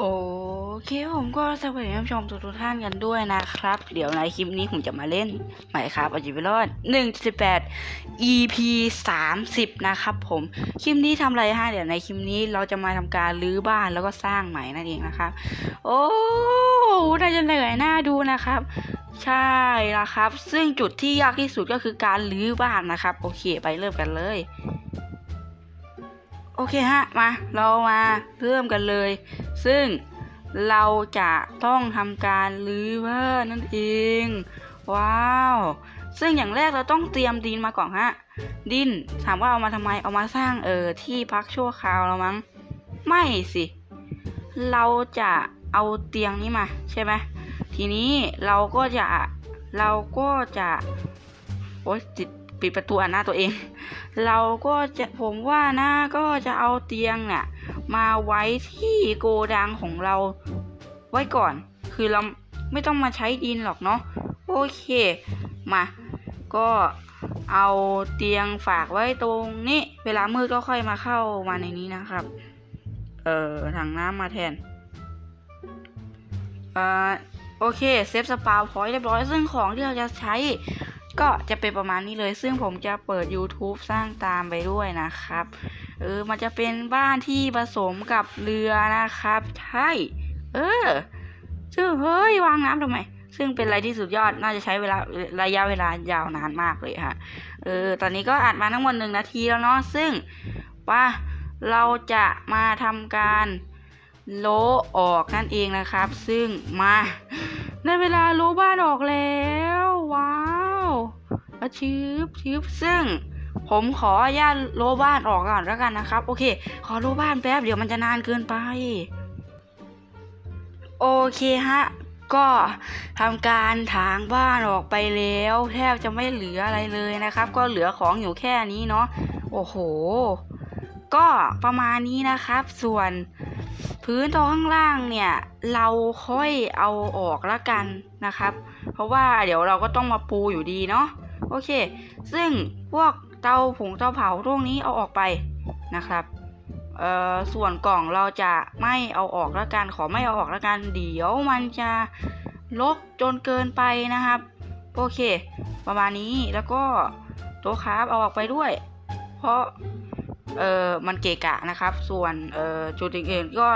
โอเคผมก็สวัสดีท่านผู้ชมทุกท่านกันด้วยนะครับ เดี๋ยวในคลิปนี้ผมจะมาเล่นใหม่ครับอาจีไปรอด1.8 EP 30 นะครับผม คลิปนี้ทำอะไรฮะเดี๋ยวในคลิปนี้เราจะมาทำการรื้อบ้านแล้วก็สร้างใหม่นั่นเองนะครับ โอ้น่าจะเหนื่อยหน่าดูนะครับ ใช่แล้วครับ ซึ่งจุดที่ยากที่สุดก็คือการรื้อบ้านนะครับ โอเคไปเริ่มกันเลย โอเคฮะมาเรามาเริ่มกันเลย ซึ่งเราจะต้องทำการรื้อบ้านนั่นเอง ว้าว ซึ่งอย่างแรกเราต้องเตรียมดินมาก่อนฮะ ดินถามว่าเอามาทำไมเอามาสร้างเออที่พักชั่วคราวแล้วมั้ง ไม่สิ เราจะเอาเตียงนี้มาใช่ไหมทีนี้เราก็จะเราก็จะโอ๊ยติดปิดประตูอันหน้าตัวเอง เราก็จะผมว่านะก็จะเอาเตียงเนี่ย มาไว้ที่โกดังของเรา ไว้ก่อน คือเราไม่ต้องมาใช้ดินหรอกเนาะโอเค มา ก็เอาเตียงฝากไว้ตรงนี้ เวลามืดก็ค่อยมาเข้ามาในนี้นะครับ เอ่อถังน้ำมาแทน เอ่อโอเคเซฟสปาวพอยต์เรียบร้อยซึ่งของที่เราจะใช้ ก็จะเป็นประมาณนี้เลย ซึ่งผมจะเปิด YouTube สร้างตามไปด้วยนะครับ เออ มันจะเป็นบ้านที่ผสมกับเรือนะครับ ใช่ เออ ซึ่งเฮ้ยวางน้ำทำไม ซึ่งเป็นอะไรที่สุดยอด น่าจะใช้เวลาระยะเวลายาวนานมากเลยฮะ เออ ตอนนี้ก็อัดมาทั้งหมดหนึ่งนาทีแล้วเนาะ ซึ่งว่าเราจะมาทำการโลออกนั่นเองนะครับ ซึ่งมาในเวลาโลบ้านออกแล้วว้า ชืบชืบซึ่ง ผมขออนุญาตโลบ้านออกก่อนแล้วกันนะครับ โอเค ขอโลบ้านแป๊บเดี๋ยวมันจะนานเกินไป โอเคฮะ ก็ทำการถางบ้านออกไปแล้ว แทบจะไม่เหลืออะไรเลยนะครับ ก็เหลือของอยู่แค่นี้เนาะโอ้โห ก็ประมาณนี้นะครับ ส่วนพื้นตรงข้างล่างเนี่ย เราค่อยเอาออกละกันนะครับ เพราะว่าเดี๋ยวเราก็ต้องมาปูอยู่ดีเนาะ โอเค ซึ่งพวกเตาผงเตาเผาพวกนี้เอาออกไปนะครับเอ่อส่วนกล่องเราจะไม่เอาออกละกันขอไม่เอาออกละกันเดี๋ยวมันจะลกจนเกินไปนะครับ โอเค ประมาณนี้แล้วก็โต๊ะคราฟเอาออกไปด้วย เพราะเอ่อมันเกะกะนะครับ ส่วนเอ่อจุดอื่นๆก็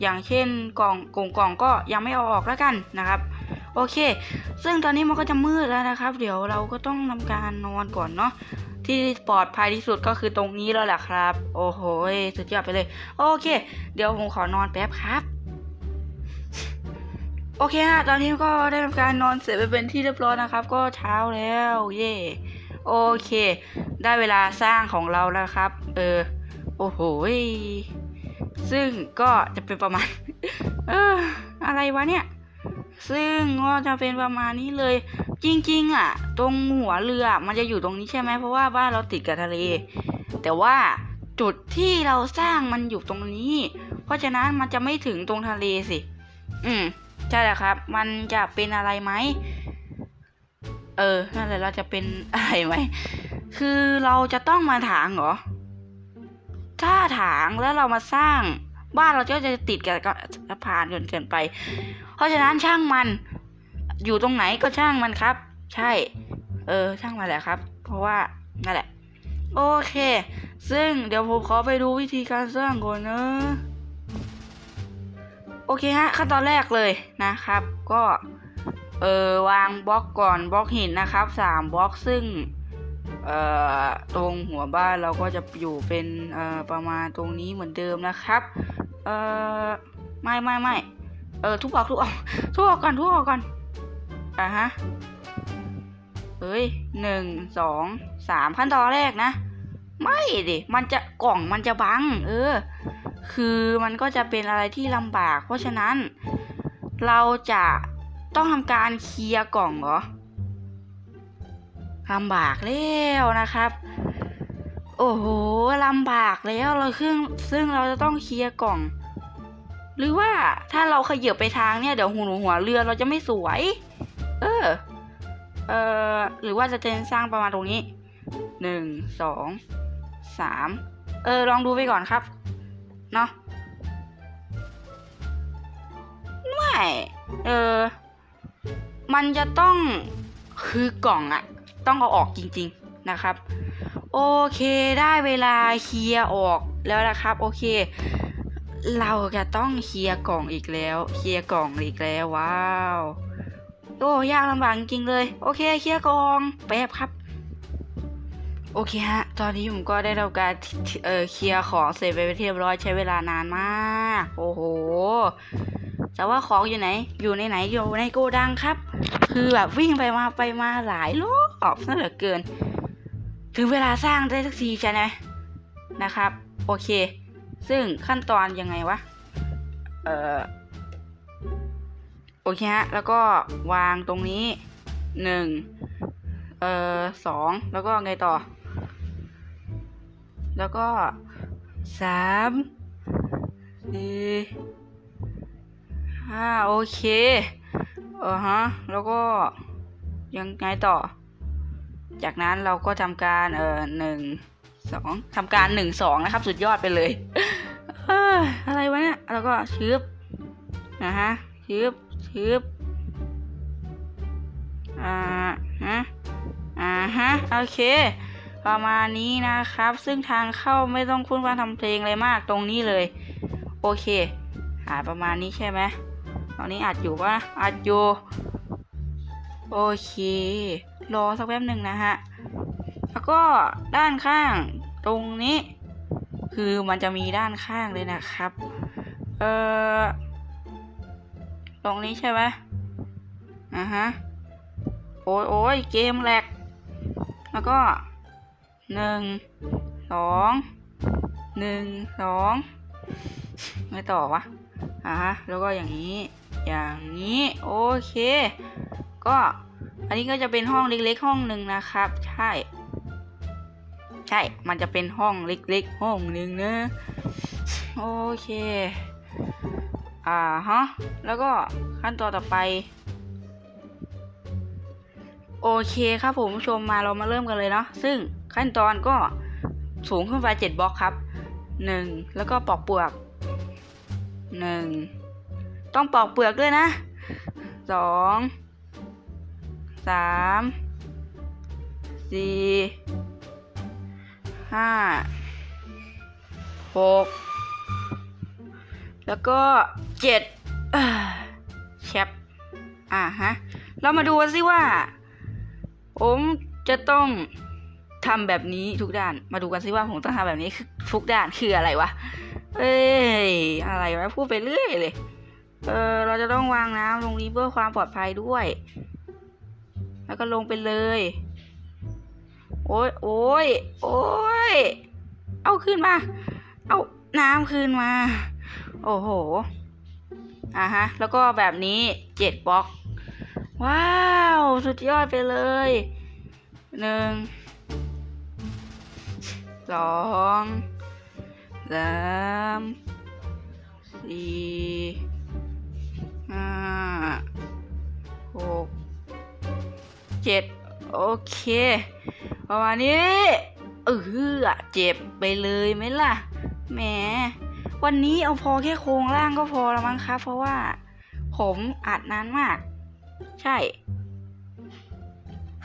อย่างเช่นกล่องกล่องกล่องก็ยังไม่เอาออกแล้วกันนะครับ โอเค ซึ่งตอนนี้มันก็จะมืดแล้วนะครับ เดี๋ยวเราก็ต้องทำการนอนก่อนเนาะที่ปลอดภัยที่สุดก็คือตรงนี้แล้วแหละครับ โอ้โหสุดยอดไปเลย โอเค เดี๋ยวผมขอนอนแป๊บครับโอเคฮะตอนนี้ก็ได้ทำการนอนเสร็จไปเป็นที่เรียบร้อยนะครับ ก็เช้าแล้วเย่โอเค ได้เวลาสร้างของเราแล้วครับ เออ โอ้โหซึ่งก็จะเป็นประมาณ เออ อะไรวะเนี่ย ซึ่งก็จะเป็นประมาณนี้เลย จริง ๆ อะ ตรงหัวเรือมันจะอยู่ตรงนี้ใช่ไหมเพราะว่าบ้านเราติดกับทะเล แต่ว่าจุดที่เราสร้างมันอยู่ตรงนี้ เพราะฉะนั้นมันจะไม่ถึงตรงทะเลสิ อืมใช่แหละครับ มันจะเป็นอะไรไหมเออนั่นแหละเราจะเป็นอะไรไหมคือเราจะต้องมาถางเหรอ ถ้าถางแล้วเรามาสร้าง บ้านเราก็จะติดกับสะพานจนเกินไป เพราะฉะนั้นช่างมัน อยู่ตรงไหนก็ช่างมันครับ ใช่ เออ ช่างมันแหละครับ เพราะว่านั่นแหละ โอเค ซึ่งเดี๋ยวผมขอไปดูวิธีการสร้างก่อนนะโอเคฮะขั้นตอนแรกเลยนะครับ ก็เออวางบล็อกก่อนบล็อกหินนะครับสามบล็อกซึ่งเอ่อตรงหัวบ้านเราก็จะอยู่เป็นเอ่อประมาณตรงนี้เหมือนเดิมนะครับ เออไม่ไม่ไม่เออทุบออกทุบออกทุบออกก่อนทุบออกก่อนอะฮะเฮ้ยหนึ่งสองสามขั้นตอนแรกนะ ไม่ดิมันจะกล่องมันจะบัง เออ คือมันก็จะเป็นอะไรที่ลำบาก เพราะฉะนั้น เราจะต้องทำการเคลียร์กล่องเหรอลำบากแล้วนะครับ โอ้โหลำบากแล้วเราซึ่งซึ่งเราจะต้องเคลียร์กล่อง หรือว่าถ้าเราขยับไปทางเนี่ยเดี๋ยวหัวหัวเรือเราจะไม่สวย เออ เออหรือว่าจะเจนสร้างประมาณตรงนี้หนึ่งสองสามเออ ลองดูไปก่อนครับ เนาะเออ มันจะต้องคือกล่องอะต้องเอาออกจริง ๆนะครับ โอเคได้เวลาเคลียร์ออกแล้วนะครับ โอเค เราจะต้องเคลียร์กล่องอีกแล้วเคลียร์กล่องอีกแล้วว้าวโอ้ยากลำบากจริงเลย โอเคเคลียร์กล่องแป๊บครับ โอเคฮะ ตอนนี้ผมก็ได้ทำการเอ่อเคลียร์ของเสร็จไปเป็นที่เรียบร้อยใช้เวลานานมาก โอ้โหแต่ว่าของอยู่ไหน อยู่ในไหนอยู่ในโกดังครับ คือแบบวิ่งไปมาไปมาหลายรอบซะเหลือเกิน ถึงเวลาสร้างได้สักทีใช่ไหมนะครับ โอเค ซึ่งขั้นตอนยังไงวะ เอ่อ โอเคฮะ แล้วก็วางตรงนี้หนึ่งเอ่อสองแล้วก็ไงต่อ แล้วก็สามสี่ห้าโอเคเออฮะ แล้วก็ยังไงต่อ จากนั้นเราก็ทำการเอ่อหนึ่งสองทำการหนึ่งสองนะครับ สุดยอดไปเลยเอ้ยอะไรวะเนี่ยแล้วก็ชืบนะฮะชืบชืบอ่าฮะอ่าฮะโอเค ประมาณนี้นะครับ ซึ่งทางเข้าไม่ต้องพูดว่าทำเพลงอะไรมากตรงนี้เลย โอเคหาประมาณนี้ใช่ไหมตอนนี้อัดอยู่ปะอัดอยู่โอเค รอสักแป๊บหนึ่งนะฮะ แล้วก็ด้านข้างตรงนี้ คือมันจะมีด้านข้างเลยนะครับ เออตรงนี้ใช่ไหมอ่าฮะ โอ้ยโอ้ยเกมแหลก แล้วก็หนึ่งสองหนึ่งสองไม่ต่อวะอ่าฮะ แล้วก็อย่างนี้ อย่างนี้ โอเค ก็ อันนี้ก็จะเป็นห้องเล็กๆ ห้องหนึ่งนะครับ ใช่ ใช่ มันจะเป็นห้องเล็กๆ ห้องหนึ่งนะ โอเค อ่าฮะ แล้วก็ขั้นตอนต่อไป โอเคครับผมผู้ชมมาเรามาเริ่มกันเลยเนาะ ซึ่งขั้นตอนก็สูงขึ้นไปเจ็ดบล็อกครับหนึ่งแล้วก็ปอกเปลือกหนึ่งต้องปอกเปลือกด้วยนะสอง สามสี่ห้าหกแล้วก็เจ็ดแชปอ่าฮะ เรามาดูสิว่า ผมจะต้องทำแบบนี้ทุกด้าน มาดูกันสิว่าผมต้องทำแบบนี้ทุกด้านคืออะไรวะ เอ้ย อะไรวะ พูดไปเรื่อยเลย เออเราจะต้องวางน้ำลงนี้เพื่อความปลอดภัยด้วย แล้วก็ลงไปเลย โอ้ยโอ้ยโอ้ย เอาขึ้นมา เอาน้ำคืนมา โอ้โห อะฮะ แล้วก็แบบนี้เจ็ดบล็อก ว้าว สุดยอดไปเลย หนึ่ง สองสามสี่ห้าหก เจ็ดโอเค ประมาณนี้เออเจ็บไปเลยไหมล่ะ แหม วันนี้เอาพอแค่โครงล่างก็พอแล้วมั้งครับ เพราะว่า ผมอัดนานมาก ใช่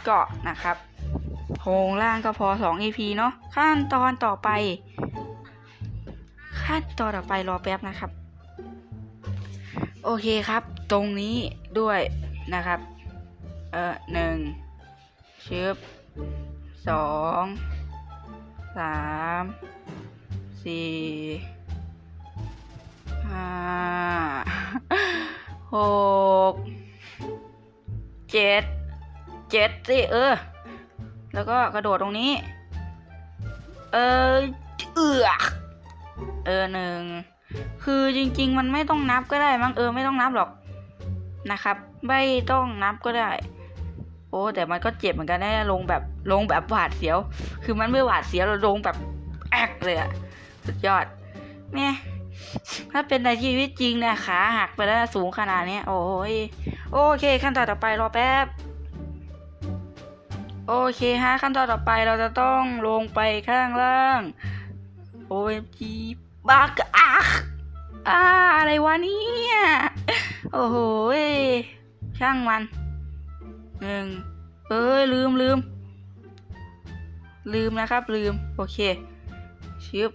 ก็นะครับ โครงล่างก็พอ2 EP เนาะ ขั้นตอนต่อไป ขั้นตอนต่อไปรอแป๊บนะครับ โอเคครับ ตรงนี้ด้วยนะครับ เออหนึ่งชึบสองสามสี่ห้าหกเจ็ดเจ็ดสิเออ แล้วก็กระโดดตรงนี้ เออเอือกเออหนึ่งคือจริง ๆ มันไม่ต้องนับก็ได้มั้งเออไม่ต้องนับหรอกนะครับ ไม่ต้องนับก็ได้ โอ้แต่มันก็เจ็บเหมือนกันแนะลงแบบลงแบบหวาดเสียว คือมันไม่หวาดเสียวเราลงแบบแอกเลยอะสุดยอดเนี่ยถ้าเป็นในชีวิตจริงเนี่ยขาหักไปแล้วสูงขนาดนี้โอ้ยโอเค ขั้นตอนต่อไปรอแป๊บโอเคฮะขั้นตอนต่อไปเราจะต้องลงไปข้างล่าง OMG บักอักอ่าอะไรวะเนี่ย โอ้โหช่างมัน หนึ่งเอ้ยลืมลืม ลืมนะครับ ลืม โอเคชึบ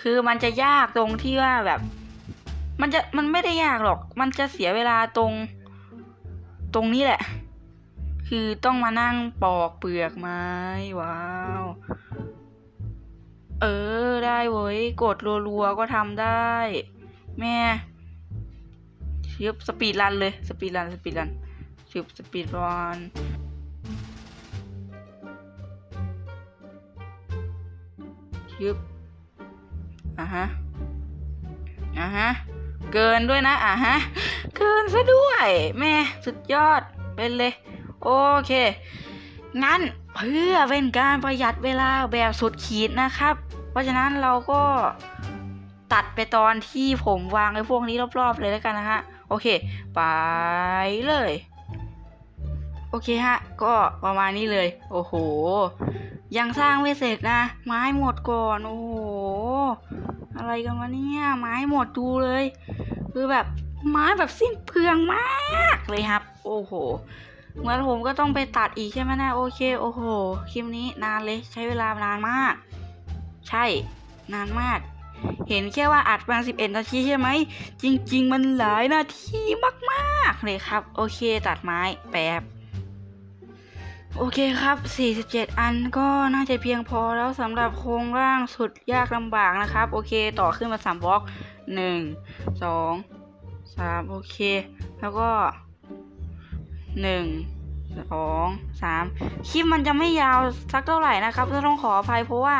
คือมันจะยากตรงที่ว่าแบบ มันจะมันไม่ได้ยากหรอก มันจะเสียเวลาตรง ตรงนี้แหละ คือต้องมานั่งปอกเปลือกไม้ว้าว เออได้เว้ยกดรัวๆก็ทำได้ แม่ชึบสปีดรันเลย สปีดรันสปีดรัน ชึบสปีดรันชึบอะฮะ อะฮะ เกินด้วยนะ อะฮะ เกินซะด้วยแม่สุดยอดเป็นเลย โอเค งั้นเพื่อเป็นการประหยัดเวลาแบบสุดขีดนะครับ เพราะฉะนั้นเราก็ตัดไปตอนที่ผมวางไอ้พวกนี้รอบๆเลยแล้วกันนะฮะ โอเค ไปเลย โอเคฮะ ก็ประมาณนี้เลย โอ้โห ยังสร้างไม่เสร็จนะ ไม้หมดก่อน โอ้โห อะไรกันวะเนี่ย ไม้หมดดูเลย คือแบบไม้แบบสิ้นเปลืองมากเลยครับ โอ้โห เหมือนผมก็ต้องไปตัดอีกใช่ไหมนะโอเค โอ้โห คลิปนี้นานเลย ใช้เวลานานมาก ใช่ นานมาก เห็นแค่ว่าอัดมา11นาทีใช่ไหม จริง ๆ มันหลายนาทีมาก ๆ เลยครับ โอเค ตัดไม้แป๊บ โอเคครับ 47 อันก็น่าจะเพียงพอแล้วสำหรับโครงร่างสุดยากลำบากนะครับ โอเค ต่อขึ้นมา 3บล็อก 1 2 3 โอเค แล้วก็ 1 2 3 คลิปมันจะไม่ยาวสักเท่าไหร่นะครับต้องขออภัยเพราะว่า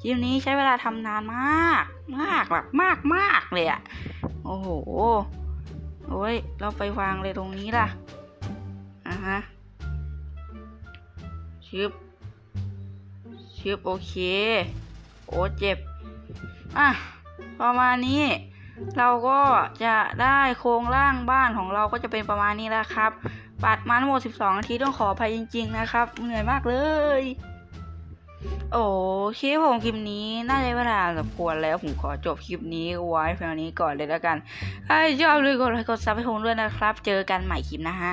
คลิปนี้ใช้เวลาทำนานมาก มากแบบมากมากเลยอะโอ้โห โอ้ย เราไปวางเลยตรงนี้ล่ะอะฮะ ชึบชึบโอเค โอ้เจ็บ อะ ประมาณนี้ เราก็จะได้โครงร่างบ้านของเราก็จะเป็นประมาณนี้แล้วครับ ปัดมาทั้งหมด 12 นาทีต้องขออภัยจริง ๆ นะครับ เหนื่อยมากเลย โอเคผมคลิปนี้น่าจะเวลาสมควรแล้วผมขอจบคลิปนี้ไว้เพียงนี้ก่อนเลยแล้วกัน ถ้าชอบเลยกดไลค์กดซับให้ผมด้วยนะครับ เจอกันใหม่คลิปนะฮะ